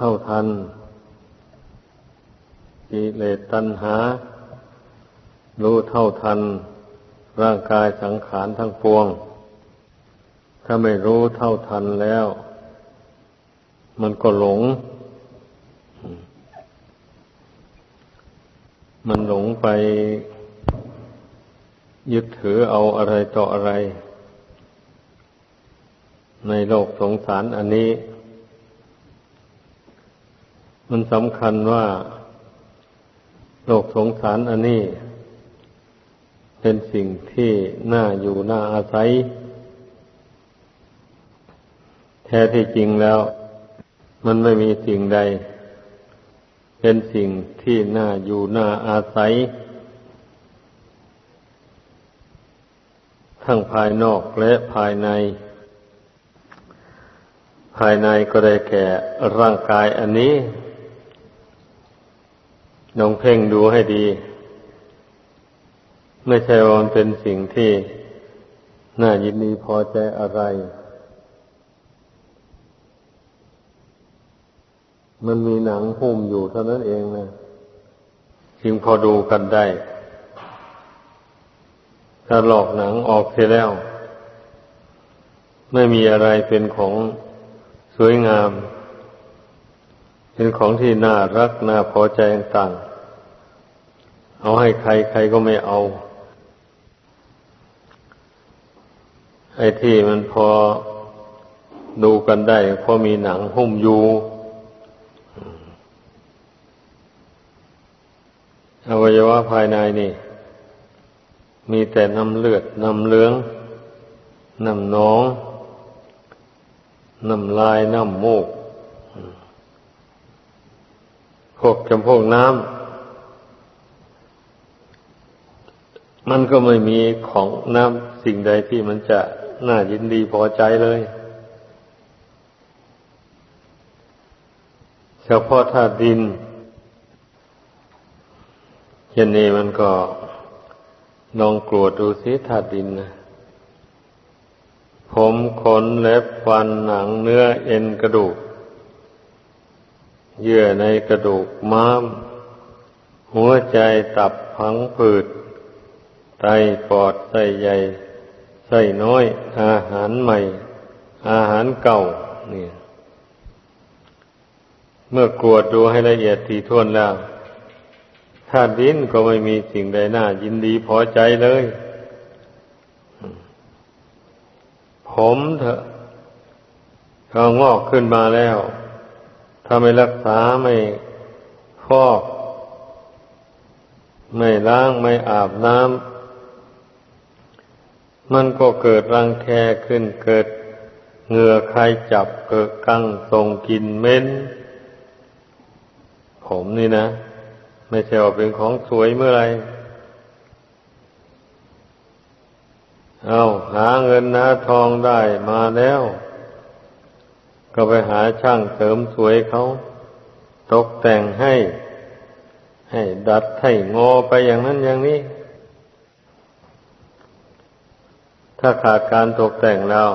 เท่าทันกิเลสตัณหา รู้เท่าทัน ร่างกายสังขารทั้งปวง ถ้าไม่รู้เท่าทันแล้ว มันก็หลง มันหลงไปยึดถือเอาอะไรต่ออะไร ในโลกสงสารอันนี้ มันสำคัญว่า โลกสงสารอันนี้ เป็นสิ่งที่น่าอยู่น่าอาศัย แท้ที่จริงแล้ว มันไม่มีสิ่งใด เป็นสิ่งที่น่าอยู่น่าอาศัย ทั้งภายนอกและภายในภายในก็ได้แก่ร่างกายอันนี้ ลองเพ่งดูให้ดี ไม่ใช่ว่ามันเป็นสิ่งที่น่ายินดีพอใจอะไร มันมีหนังหุ้มอยู่เท่านั้นเองนะจึงพอดูกันได้ ถ้าหลอกหนังออกเสียแล้ว ไม่มีอะไรเป็นของสวยงาม เป็นของที่น่ารักน่าพอใจต่างๆเอาให้ใครใครก็ไม่เอา ไอ้ที่มันพอดูกันได้เพราะมีหนังหุ้มอยู่อวัยวะภายในนี่ มีแต่น้ำเลือดน้ำเลืองน้ำหนองน้ำลายน้ำมูก พวกจำพวกน้ำมันก็ไม่มีของน้ำสิ่งใดที่มันจะน่ายินดีพอใจเลยเฉพาะธาตุดินเช่นนี้มันก็ลองกรวดดูสิธาตุดินนะผมขนเล็บฟันหนังเนื้อเอ็นกระดูก เยื่อในกระดูกม้าม หัวใจตับพังผืด ไตปอดไส้ใหญ่ไส้น้อย อาหารใหม่ อาหารเก่าเนี่ยเมื่อกวดดูให้ละเอียดถี่วนแล้วธาตุดินก็ไม่มีสิ่งใดน่ายินดีพอใจเลย ผมเถอะเขางอกขึ้นมาแล้ว ถ้าไม่รักษาไม่ฟอก ไม่ล้างไม่อาบน้ำมันก็เกิดรังแคขึ้นเกิดเหงื่อใครจับเกิดกังส่งกินเม็นผมนี่นะ ไม่ใช่ว่าเป็นของสวยเมื่อไรเอาหาเงินหาทองได้มาแล้ว ก็ไปหาช่างเสริมสวยเขาตกแต่งให้ ให้ดัดให้งอไปอย่างนั้นอย่างนี้ ถ้าขาดการตกแต่งแล้ว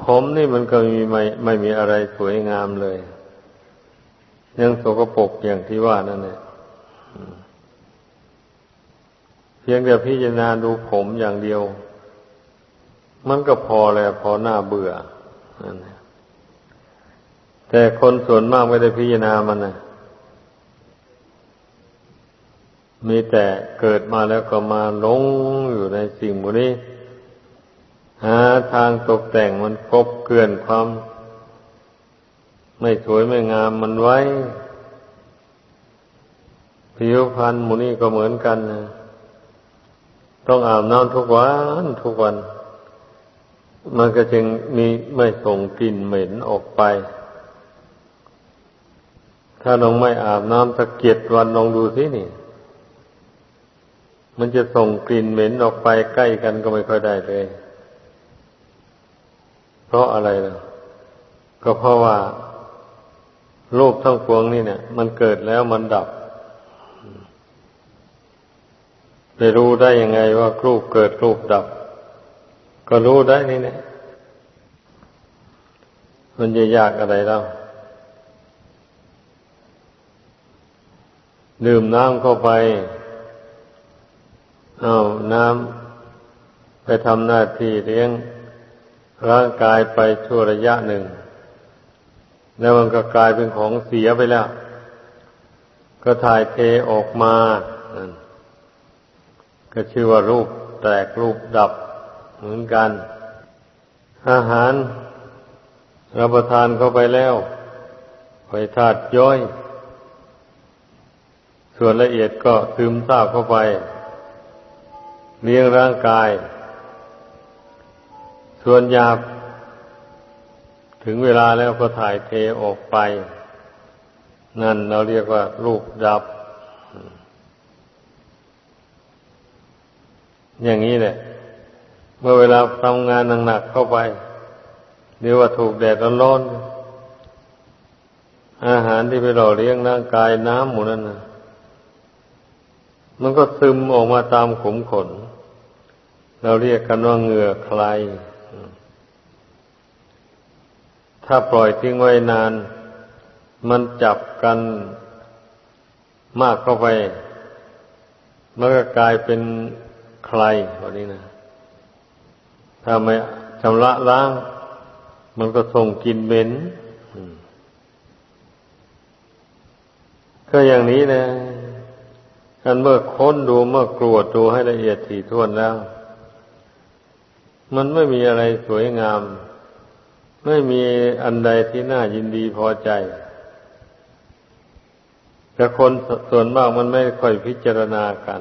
ผมนี่มันก็มีไม่ไม่มีอะไรสวยงามเลย ยังสกปรกอย่างที่ว่านั่นแหละเพียงแต่พิจารณาดูผมอย่างเดียว มันก็พอแล้วพอหน้าเบื่อนั่นแแต่คนส่วนมากไม่ได้พิจารณามันนะมีแต่เกิดมาแล้วก็มาหลงอยู่ในสิ่งพวกนี้ หาทางตกแต่งมันกบเกลื่อนความ ไม่สวยไม่งามมันไว้ผิวพรรณหมูนี่ก็เหมือนกันนะต้องอาบน้ำทุกวันทุกวัน มันก็จึงมีไม่ส่งกลิ่นเหม็นออกไป ถ้าลองไม่อาบน้ำสักเกียรวันลองดูสินี่ มันจะส่งกลิ่นเหม็นออกไปใกล้กันก็ไม่ค่อยได้เลย เพราะอะไรล่ะ ก็เพราะว่าโลกทั้งปวงนี่เนี่ยมันเกิดแล้วมันดับจะรู้ได้ยังไงว่ารูปเกิดรูปดับ ก็รู้ได้นี่เนี่ยมันจะยากอะไรแล้ว ดื่มน้ำเข้าไป เอาน้ำไปทำหน้าที่เลี้ยงร่างกายไปชั่วระยะหนึ่ง แล้วมันก็กลายเป็นของเสียไปแล้ว ก็ถ่ายเทออกมา ก็ชื่อว่ารูปแตกรูปดับเหมือนกัน อาหารรับประทานเข้าไปแล้วไปธาตุย่อย ส่วนละเอียดก็ซึมซาบเข้าไปเลี้ยงร่างกาย ส่วนหยาบ ถึงเวลาแล้วก็ถ่ายเทออกไป นั่นเราเรียกว่ารูปดับ อย่างนี้แหละ เมื่อเวลาทำงานหนักๆเข้าไปหรือว่าถูกแดดร้อนอาหารที่ไปหล่อเลี้ยงร่างกายน้ำหมูนั่นนะ มันก็ซึมออกมาตามขุมขน เราเรียกกันว่าเหงื่อใคร ถ้าปล่อยทิ้งไว้นาน มันจับกันมากเข้าไป มันก็กลายเป็นใครวันนี้นะถ้าไม่ชำระล้าง มันก็ส่งกลินเหม็นก็อย่างนี้นะ กันเมื่อค้นดูเมื่อกรวดดูให้ละเอียดถี่ถ้วนแล้ว มันไม่มีอะไรสวยงาม ไม่มีอันใดที่น่ายินดีพอใจ แต่คนส่วนมากมันไม่ค่อยพิจารณากัน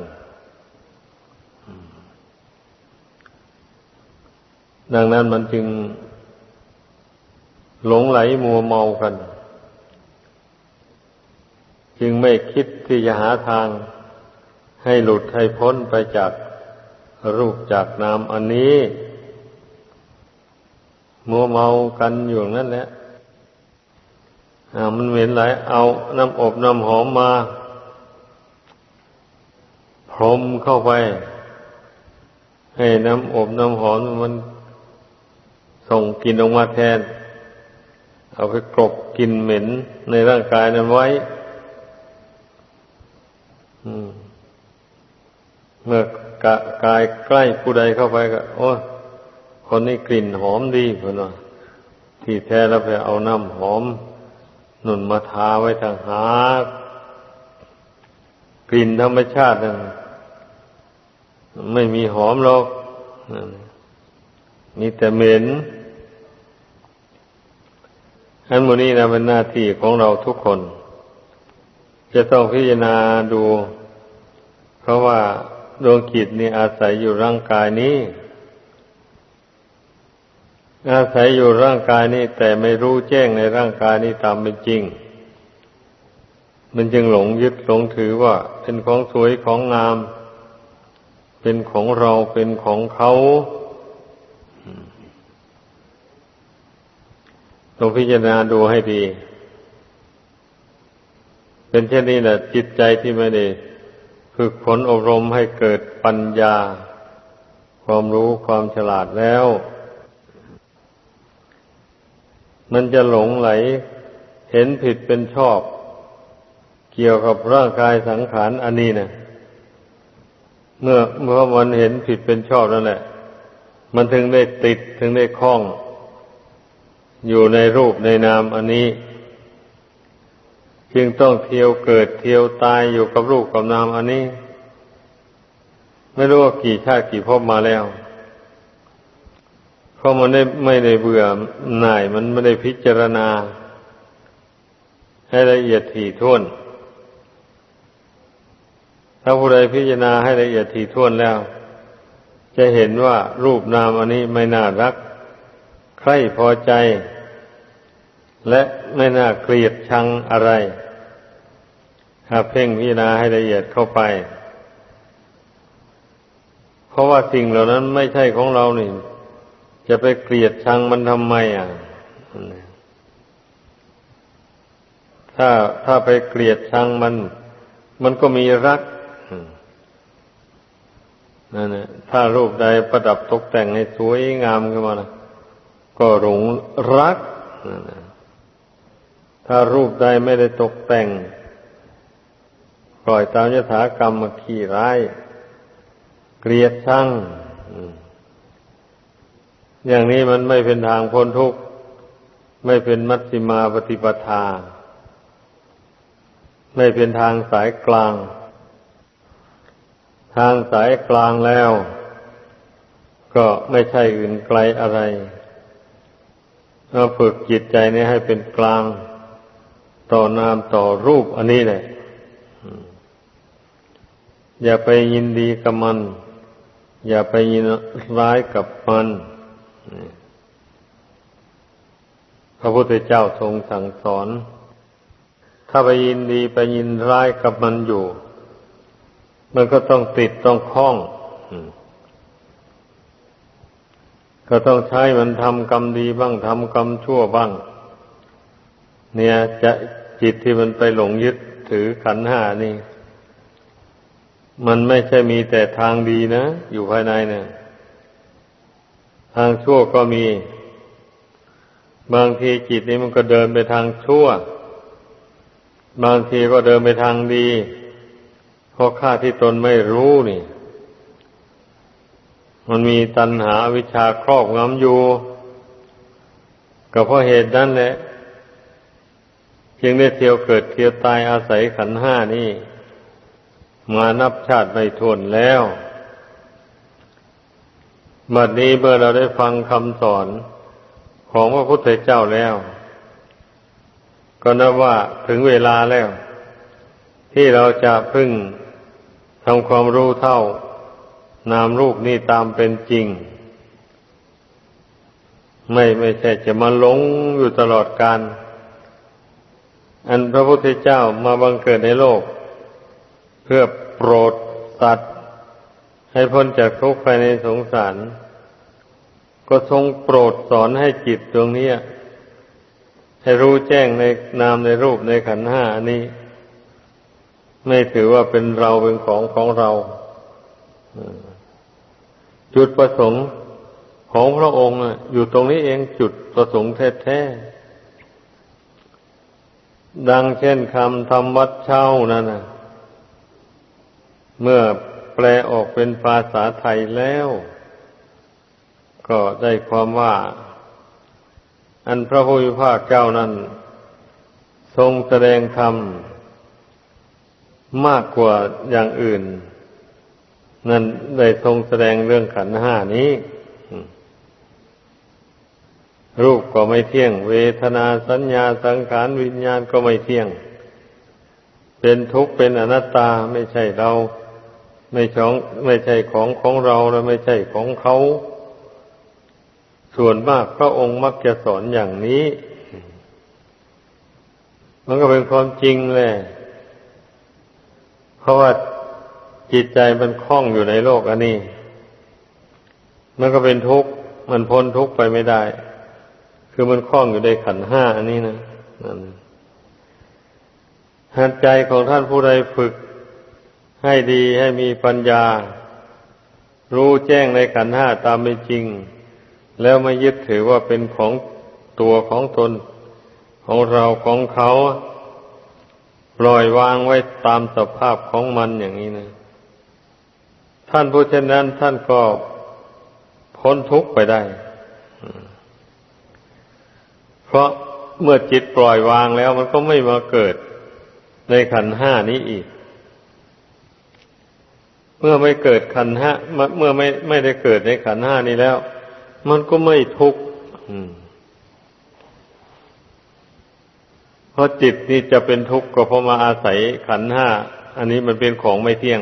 ดังนั้นมันจึงหลงไหลมัวเมากัน จึงไม่คิดที่จะหาทาง ให้หลุดให้พ้นไปจากรูปจากนามอันนี้ มัวเมากันอยู่นั่นแหละมันเหม็นไหลเอาน้ำอบน้ำหอมมา พรมเข้าไป ให้น้ำอบน้ำหอมมันส่งกลิ่นออกมาแทน เอาไปกลบกลิ่นเหม็นในร่างกายนั้นไว้ เมื่อกกายใกล้ผู้ใดเข้าไปก็โอ้คนนี้กลิ่นหอมดีเพื่อนว่าที่แท้แล้วไปเอาน้ำหอม หนุนมาทาไว้ทางหากกลิ่นธรรมชาตินั่นไม่มีหอมหรอกมีแต่เหม็นอันโมนี้นะเป็นหน้าที่ของเราทุกคน จะต้องพิจารณาดู เพราะว่า ดวงจิตนี่อาศัยอยู่ร่างกายนี้ อาศัยอยู่ร่างกายนี้ แต่ไม่รู้แจ้งในร่างกายนี้ตามเป็นจริง มันจึงหลงยึดหลงถือว่า เป็นของสวยของงาม เป็นของเราเป็นของเขาต้องพิจารณาดูให้ดี เป็นเช่นนี้แหละจิตใจที่ไม่ได้ ฝึกฝนอบรมให้เกิดปัญญา ความรู้ความฉลาดแล้ว มันจะหลงไหลเห็นผิดเป็นชอบ เกี่ยวกับร่างกายสังขารอันนี้นะเมื่อเมื่อมันเห็นผิดเป็นชอบนั่นแหละ มันถึงได้ติดถึงได้คล้อง อยู่ในรูปในนามอันนี้ จึงต้องเที่ยวเกิดเที่ยวตายอยู่กับรูปกับนามอันนี้ ไม่รู้ว่ากี่ชาติกี่ภพมาแล้ว เพราะมันได้ไม่ได้เบื่อหน่ายมันไม่ได้พิจารณา ให้ละเอียดถี่ถ้วน ถ้าผู้ใดพิจารณาให้ละเอียดถี่ถ้วนแล้ว จะเห็นว่ารูปนามอันนี้ไม่น่ารัก ใครพอใจ และไม่น่าเกลียดชังอะไรหากเพ่งพิจารณาให้ละเอียดเข้าไป เพราะว่าสิ่งเหล่านั้นไม่ใช่ของเรานี่ จะไปเกลียดชังมันทำไมอะ ถ้าถ้าไปเกลียดชังมัน มันก็มีรักนั่นแหละถ้ารูปใดประดับตกแต่งให้สวยงามขึ้นมานะก็หลงรัก ถ้ารูปใดไม่ได้ตกแต่ง ปล่อยตามยถากรรมขี้ร้าย เกลียดชังอืมอย่างนี้มันไม่เป็นทางพ้นทุกข์ ไม่เป็นมัชฌิมาปฏิปทา ไม่เป็นทางสายกลาง ทางสายกลางแล้ว ก็ไม่ใช่อื่นไกลอะไรเราฝึกจิตใจนี้ให้เป็นกลาง ต่อนามต่อรูปอันนี้แหละอย่าไปยินดีกับมัน อย่าไปยินร้ายกับมัน พระพุทธเจ้าทรงสั่งสอน ถ้าไปยินดีไปยินร้ายกับมันอยู่ มันก็ต้องติดต้องคล้องก็ต้องใช้มันทำกรรมดีบ้างทำกรรมชั่วบ้าง เนี่ยจะจิตที่มันไปหลงยึดถือขันห้านี่ มันไม่ใช่มีแต่ทางดีนะ อยู่ภายในเนี่ย ทางชั่วก็มี บางทีจิตนี้มันก็เดินไปทางชั่ว บางทีก็เดินไปทางดีเพราะข้าที่ตนไม่รู้นี่ มันมีตัณหาวิชาครอบงำอยู่ก็เพราะเหตุนั้นแหละ จึงได้เที่ยวเกิดเที่ยวตายอาศัยขันห้านี่ มานับชาติไม่ทวนแล้วบัดนี้เมื่อเราได้ฟังคำสอนของพระพุทธเจ้าแล้ว ก็นับว่าถึงเวลาแล้ว ที่เราจะพึ่งทำความรู้เท่านามรูปนี่ตามเป็นจริง ไม่ไม่ใช่จะมาหลงอยู่ตลอดการ อันพระพุทธเจ้ามาบังเกิดในโลก เพื่อโปรดสัตว์ ให้พ้นจากทุกข์ภายในสงสาร ก็ทรงโปรดสอนให้จิตดวงนี้ให้รู้แจ้งในนามในรูปในขันห้านี้ ไม่ถือว่าเป็นเราเป็นของของเราจุดประสงค์ของพระองค์อยู่ตรงนี้เองจุดประสงค์แท้ๆ ดังเช่นคำธรรมวัดเช่านั่นนะเมื่อแปลออกเป็นภาษาไทยแล้ว ก็ได้ความว่า อันพระพุทธภาคเจ้านั้น ทรงแสดงธรรมมากกว่าอย่างอื่น นั่นได้ทรงแสดงเรื่องขันห้านี้ รูปก็ไม่เที่ยง เวทนาสัญญาสังขารวิญญาณก็ไม่เที่ยง เป็นทุกข์เป็นอนัตตาไม่ใช่เรา ไม่ช่องไม่ใช่ของของเราและไม่ใช่ของเขา ส่วนมากพระองค์มักจะสอนอย่างนี้ มันก็เป็นความจริงแหละเพราะว่าจิตใจมันคล้องอยู่ในโลกอันนี้ มันก็เป็นทุกข์มันพ้นทุกข์ไปไม่ได้ คือมันคล้องอยู่ในขันห้าอันนี้นะนั่นหัดใจของท่านผู้ใดฝึกให้ดีให้มีปัญญา รู้แจ้งในขันห้าตามเป็นจริง แล้วไม่ยึดถือว่าเป็นของตัวของตน ของเราของเขา ปล่อยวางไว้ตามสภาพของมันอย่างนี้นะ ท่านผู้เช่นนั้นท่านก็พ้นทุกข์ไปได้ เพราะเมื่อจิตปล่อยวางแล้วมันก็ไม่มาเกิดในขันห้านี้อีก เมื่อไม่เกิดขันห้าเมื่อไม่ไม่ได้เกิดในขันห้านี้แล้ว มันก็ไม่ทุกข์เพราะจิตนี่จะเป็นทุกข์ก็เพราะมาอาศัยขันห้าอันนี้มันเป็นของไม่เที่ยง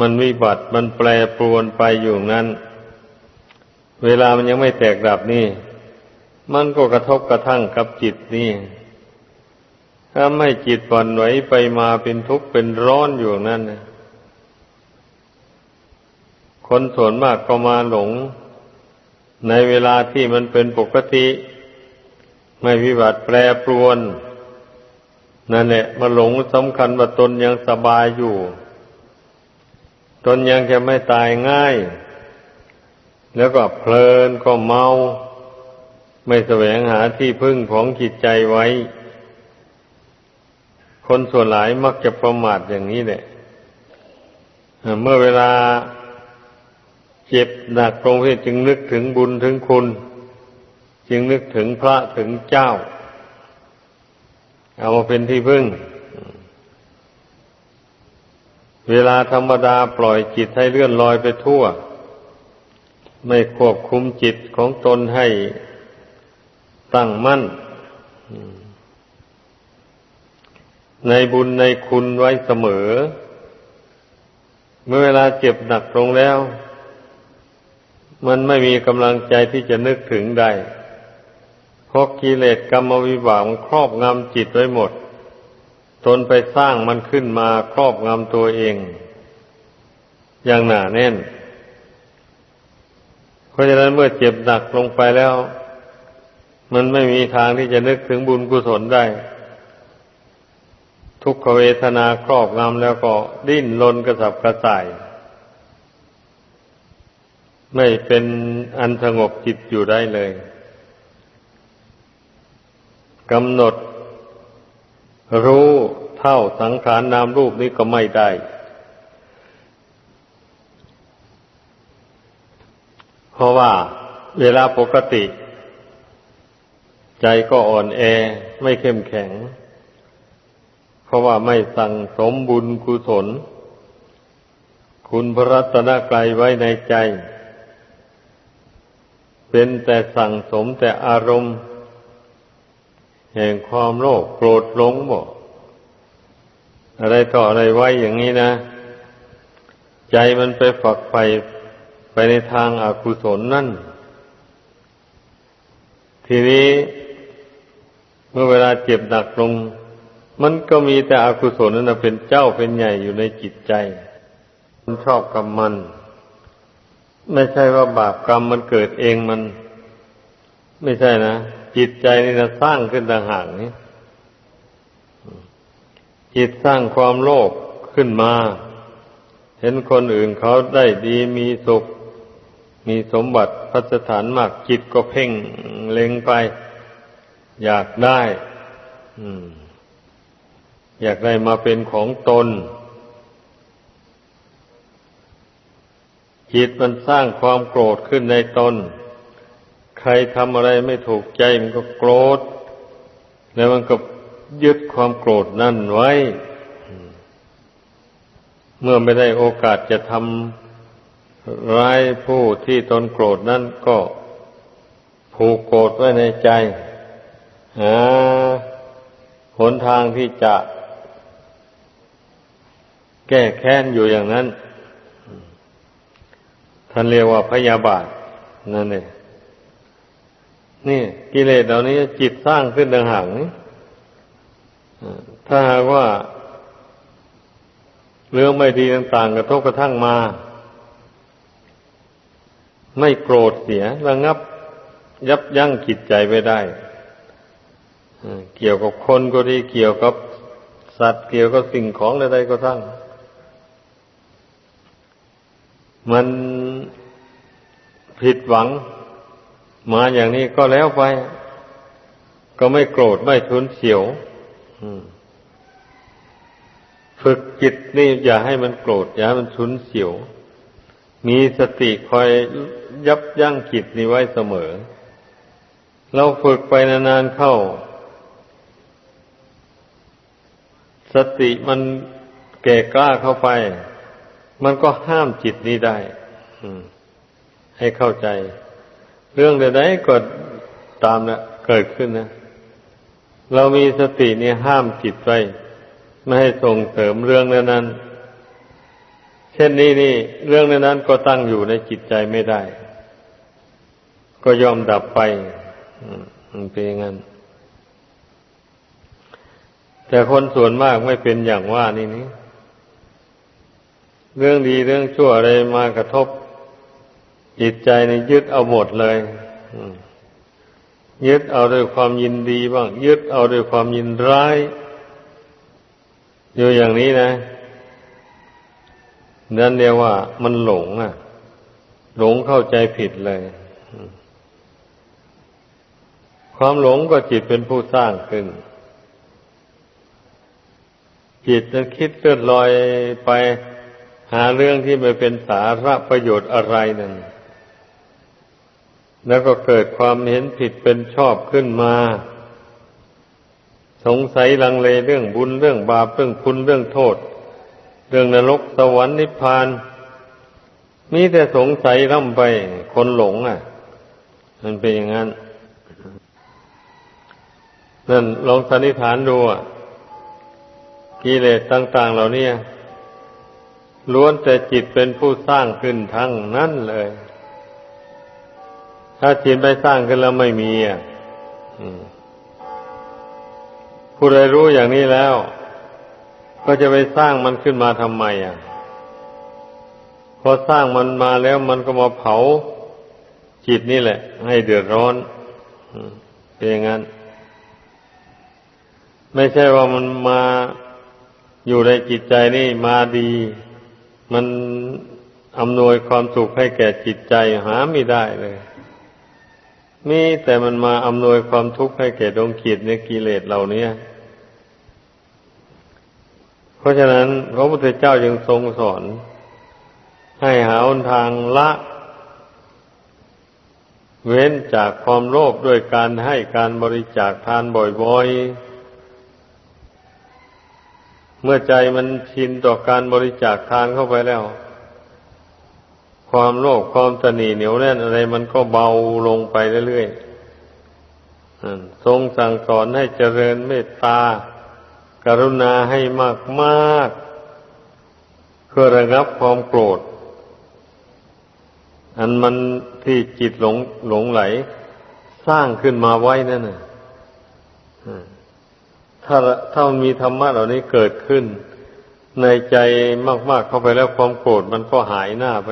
มันวิบัติมันแปรปรวนไปอยู่นั้น เวลามันยังไม่แตกดับนี่ มันก็กระทบกระทั่งกับจิตนี่ถ้าไม่จิตวันไหวไปมาเป็นทุกข์เป็นร้อนอยู่นั่นคนส่วนมากก็มาหลง ในเวลาที่มันเป็นปกติ ไม่วิบัติแปรปรวน นั่นแหละมาหลงสำคัญว่าตนยังสบายอยู่ ตนยังจะไม่ตายง่าย แล้วก็เพลินก็เมา ไม่แสวงหาที่พึ่งของจิตใจไว้ คนส่วนหลายมักจะประมาทอย่างนี้แหละเมื่อเวลาเจ็บหนักตรงที่จึงนึกถึงบุญถึงคุณ จึงนึกถึงพระถึงเจ้า เอามาเป็นที่พึ่ง เวลาธรรมดาปล่อยจิตให้เลื่อนลอยไปทั่ว ไม่ควบคุมจิตของตนให้ ตั้งมั่น ในบุญในคุณไว้เสมอ เมื่อเวลาเจ็บหนักตรงแล้ว มันไม่มีกำลังใจที่จะนึกถึงได้เพราะกิเลสกรรมวิบากมันครอบงำจิตไว้หมด ตนไปสร้างมันขึ้นมาครอบงำตัวเอง อย่างหนาแน่น เพราะฉะนั้นเมื่อเจ็บหนักลงไปแล้ว มันไม่มีทางที่จะนึกถึงบุญกุศลได้ ทุกขเวทนาครอบงำแล้วก็ดิ้นรนกระสับกระส่าย ไม่เป็นอันสงบจิตอยู่ได้เลยกำหนด รู้เท่าสังขารนามรูปนี้ก็ไม่ได้ เพราะว่าเวลาปกติ ใจก็อ่อนแอไม่เข้มแข็ง เพราะว่าไม่สั่งสมบุญกุศล คุณพระรัตนกรัยไว้ในใจ เป็นแต่สั่งสมแต่อารมณ์ แห่งความโลภโกรธหลงบ่อะไรต่ออะไรไว้อย่างนี้นะ ใจมันไปฝักใฝ่ไปในทางอากุศลนั่น ทีนี้ เมื่อเวลาเจ็บหนักลง มันก็มีแต่อกุศลนั่นเป็นเจ้าเป็นใหญ่อยู่ในจิตใจ มันชอบกับมัน ไม่ใช่ว่าบาปกรรมมันเกิดเองมัน ไม่ใช่นะ จิตใจนี่นะสร้างขึ้นต่างหากนี้จิตสร้างความโลภขึ้นมา เห็นคนอื่นเขาได้ดีมีสุข มีสมบัติพัฒฐานมากจิตก็เพ่งเล็งไป อยากได้อยากได้มาเป็นของตน จิตมันสร้างความโกรธขึ้นในตน ใครทำอะไรไม่ถูกใจมันก็โกรธ แล้วมันก็ยึดความโกรธนั่นไว้ เมื่อไม่ได้โอกาสจะทำร้ายผู้ที่ตนโกรธนั่นก็ผูกโกรธไว้ในใจ หาหนทางที่จะแก้แค้นอยู่อย่างนั้น ท่านเรียกว่าพยาบาทนั่นเองนี่กิเลสเหล่านี้จิตสร้างขึ้นต่างหากนี่ถ้าหากว่า เรื่องไม่ดีต่างๆกระทบกระทั่งมา ไม่โกรธเสียระงับ ยับยั้งจิตใจไปได้ เกี่ยวกับคนก็ดี เกี่ยวกับสัตว์ เกี่ยวกับสิ่งของใดๆก็ทั้ง มันผิดหวัง มาอย่างนี้ก็แล้วไป ก็ไม่โกรธไม่ทุนเสียวฝึกจิตนี่อย่าให้มันโกรธ อย่าให้มันทุนเสียว มีสติคอยยับยั้งจิตนี้ไว้เสมอ เราฝึกไปนานๆเข้า สติมันแก่กล้าเข้าไป มันก็ห้ามจิตนี้ได้ให้เข้าใจ เรื่องใดๆก็ตามนะเกิดขึ้นนะ เรามีสตินี่ห้ามจิตไว้ไม่ให้ส่งเสริมเรื่องนั้นเช่นนี้นี่ เรื่องนั้นก็ตั้งอยู่ในจิตใจไม่ได้ ก็ยอมดับไปมันเป็นอย่างนั้น แต่คนส่วนมากไม่เป็นอย่างว่านี่นี่เรื่องดีเรื่องชั่วอะไรมากระทบจิตใจนี่ยึดเอาหมดเลยยึดเอาด้วยความยินดีบ้าง ยึดเอาด้วยความยินร้าย อยู่อย่างนี้นะนั่นเรียกว่ามันหลงอะ หลงเข้าใจผิดเลย ความหลงก็จิตเป็นผู้สร้างขึ้น จิตจะคิดเลื่อนลอยไปหาเรื่องที่ไม่เป็นสาระประโยชน์อะไรนั่น แล้วก็เกิดความเห็นผิดเป็นชอบขึ้นมา สงสัยลังเลเรื่องบุญเรื่องบาปเรื่องคุณเรื่องโทษ เรื่องนรกสวรรค์นิพพานมีแต่สงสัยร่ำไปคนหลงอะ มันเป็นอย่างนั้น นั่นลองสันนิษฐานดูอะ กิเลสต่าง ๆ เหล่านี้ล้วนแต่จิตเป็นผู้สร้างขึ้นทั้งนั้นเลย ถ้าจิตไปสร้างขึ้นแล้วไม่มีอะผู้ใดรู้อย่างนี้แล้ว ก็จะไปสร้างมันขึ้นมาทำไมอะพอสร้างมันมาแล้วมันก็มาเผาจิตนี่แหละ ให้เดือดร้อนเป็นอย่างนั้น ไม่ใช่ว่ามันมา อยู่ในจิตใจนี่มาดี มันอำนวยความสุขให้แก่จิตใจหาไม่ได้เลยมีแต่มันมาอำนวยความทุกข์ให้แก่ดวงขีดในกิเลสเหล่านี้เพราะฉะนั้นพระพุทธเจ้าจึงทรงสอน ให้หาหนทางละ เว้นจากความโลภด้วยการให้การบริจาคทานบ่อยๆ เมื่อใจมันชินต่อการบริจาคทานเข้าไปแล้ว ความโลภความตนีเหนียวแน่นอะไรมันก็เบาลงไปเรื่อยๆทรงสั่งสอนให้เจริญเมตตา กรุณาให้มากๆ เพื่อระงับความโกรธ อันมันที่จิตหลงหลงไหล สร้างขึ้นมาไว้นั่นน่ะ ถ้าถ้ามันมีธรรมะเหล่านี้เกิดขึ้น ในใจมาก ๆเข้าไปแล้วความโกรธมันก็หายหน้าไป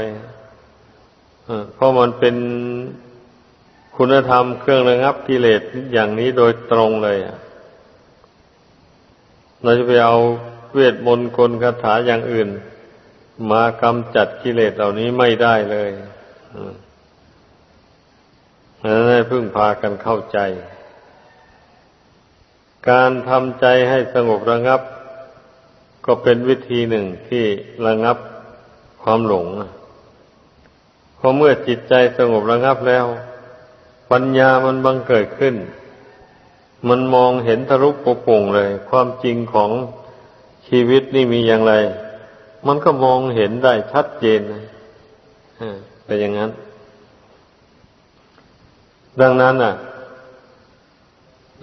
เพราะมันเป็นคุณธรรมเครื่องระงับกิเลสอย่างนี้โดยตรงเลยเราจะไปเอาเวทมนต์กลคาถาอย่างอื่น มากำจัดกิเลสเหล่านี้ไม่ได้เลยนั้นให้พึ่งพากันเข้าใจ การทำใจให้สงบระงับ ก็เป็นวิธีหนึ่งที่ระงับความหลงพอเมื่อจิตใจสงบระงับแล้ว ปัญญามันบังเกิดขึ้น มันมองเห็นทะลุปโป่งเลย ความจริงของชีวิตนี่มีอย่างไร มันก็มองเห็นได้ชัดเจนเป็นอย่างนั้น ดังนั้นอะ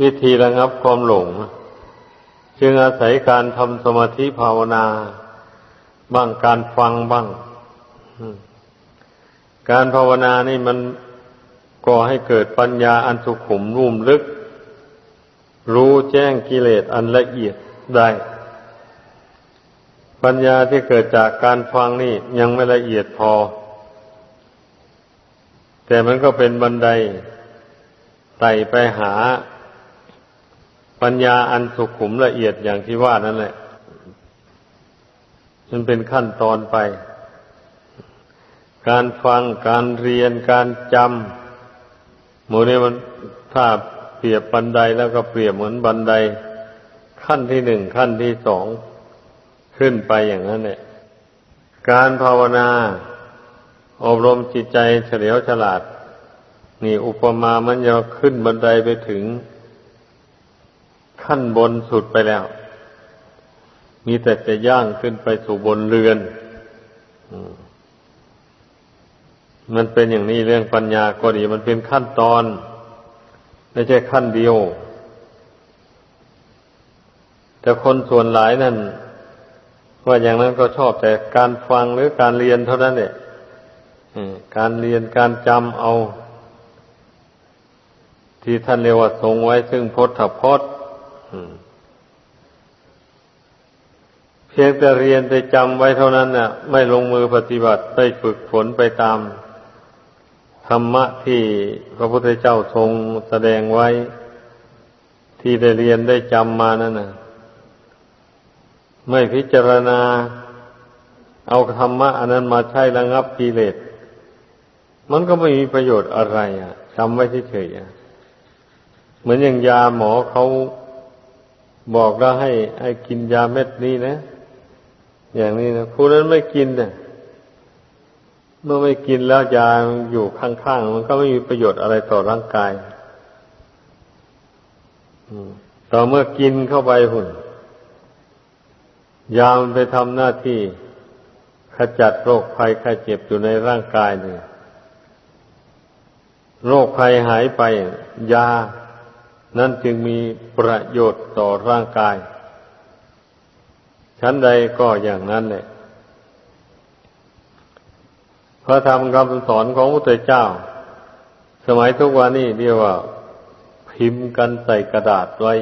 วิธีระงับความหลง จึงอาศัยการทำสมาธิภาวนา บ้างการฟังบ้าง การภาวนานี่มันก่อให้เกิดปัญญาอันสุขุมนุ่มลึก รู้แจ้งกิเลสอันละเอียดได้ ปัญญาที่เกิดจากการฟังนี่ยังไม่ละเอียดพอ แต่มันก็เป็นบันไดไต่ไปหา ปัญญาอันสุขุมละเอียดอย่างที่ว่านั่นแหละมันเป็นขั้นตอนไป การฟังการเรียนการจำหมูนี้มันถ้าเปรียบบันไดแล้วก็เปรียบเหมือนบันได ขั้นที่หนึ่งขั้นที่สองขึ้นไปอย่างนั้นเนี่ยการภาวนา อบรมจิตใจเฉลียวฉลาด นี่อุปมามันจะขึ้นบันไดไปถึง ขั้นบนสุดไปแล้ว มีแต่จะย่างขึ้นไปสู่บนเรือนมันเป็นอย่างนี้เรื่องปัญญาก็ดี มันเป็นขั้นตอน ไม่ใช่ขั้นเดียว แต่คนส่วนหลายนั่นว่าอย่างนั้นก็ชอบแต่การฟังหรือการเรียนเท่านั้นเนี่ยการเรียนการจำเอา ที่ท่านเรียกว่าทรงไว้ซึ่งพจน์พจน์ เพียงแต่เรียนแต่จำไว้เท่านั้นน่ะไม่ลงมือปฏิบัติได้ฝึกฝนไปตามธรรมะที่พระพุทธเจ้าทรงแสดงไว้ ที่ได้เรียนได้จำมานั่นน่ะไม่พิจารณา เอาธรรมะอันนั้นมาใช้ระงับกิเลสมันก็ไม่มีประโยชน์อะไร อะจำไว้เฉยๆเหมือนอย่างยาหมอเขา บอกแล้วให้ให้กินยาเม็ดนี้นะ อย่างนี้นะผู้นั้นไม่กินเนี่ยเมื่อไม่กินแล้วยาอยู่ข้างๆมันก็ไม่มีประโยชน์อะไรต่อร่างกายต่อเมื่อกินเข้าไปหุ่น ยามันไปทำหน้าที่ขจัดโรคภัยไข้เจ็บอยู่ในร่างกายเนี่ยโรคภัยหายไป ยา นั่นจึงมีประโยชน์ต่อร่างกาย ชั้นใดก็อย่างนั้นแหละพระธรรมคำสอนของพระพุทธเจ้า สมัยทุกวันนี้เรียกว่า พิมพ์กันใส่กระดาษไว้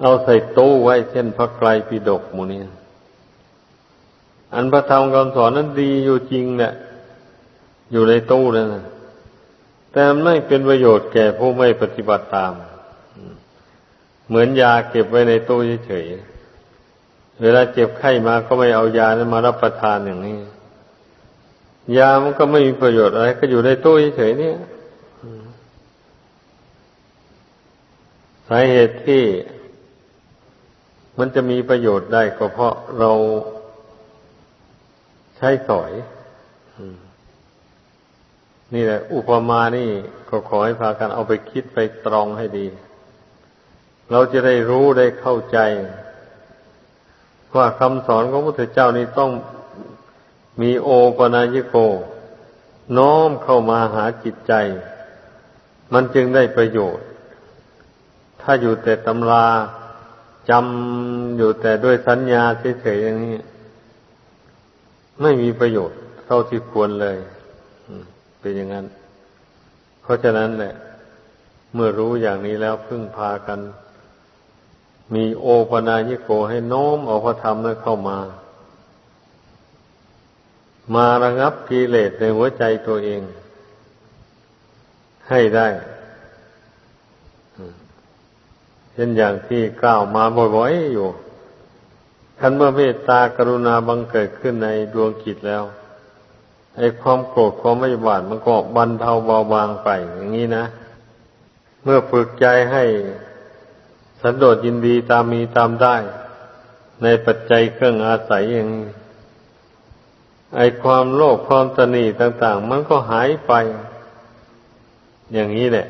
เอาใส่ตู้ไว้เช่นพระไกรปิฎกหมูนี้อันพระธรรมคำสอนนั้นดีอยู่จริงเนี่ยอยู่ในตู้นั่นนะ แต่ไม่เป็นประโยชน์แก่ผู้ไม่ปฏิบัติตาม เหมือนยาเก็บไว้ในตู้เฉยๆเวลาเจ็บไข้มาก็ไม่เอายานั้นมารับประทานอย่างนี้ ยามันก็ไม่มีประโยชน์อะไร ก็อยู่ในตู้เฉยๆเนี่ยสาเหตุที่มันจะมีประโยชน์ได้ก็เพราะเราใช้สอย นี่แหละ อุปมานี่ก็ขอให้พากันเอาไปคิดไปตรองให้ดี เราจะได้รู้ได้เข้าใจ ว่าคำสอนของพระพุทธเจ้านี้ต้องมีโอปนายโก น้อมเข้ามาหาจิตใจ มันจึงได้ประโยชน์ ถ้าอยู่แต่ตำราจำอยู่แต่ด้วยสัญญาเฉยๆอย่างนี้ ไม่มีประโยชน์เท่าที่ควรเลย เป็นอย่างนั้น เพราะฉะนั้นแหละ เมื่อรู้อย่างนี้แล้วพึ่งพากัน มีโอปนายิโกให้โน้มเอาพระธรรมนั้นเข้ามา มาระงับกิเลสในหัวใจตัวเอง ให้ได้เช่นอย่างที่กล่าวมาบ่อยๆอยู่คันเมื่อเมตตากรุณาบังเกิดขึ้นในดวงจิตแล้ว ไอ้ความโกรธความไม่บาดมันก็บรรเทาเบาบางไป อย่างนี้นะ เมื่อฝึกใจให้สันโดษยินดีตามมีตามได้ ในปัจจัยเครื่องอาศัยอย่างนี้ไอ้ความโลภความตนีต่าง ๆ มันก็หายไป อย่างนี้แหละ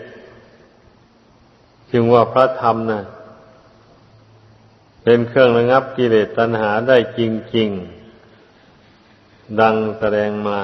จึงว่าพระธรรมนะเป็นเครื่องระงับกิเลสตัณหาได้จริง ๆ ดังแสดงมา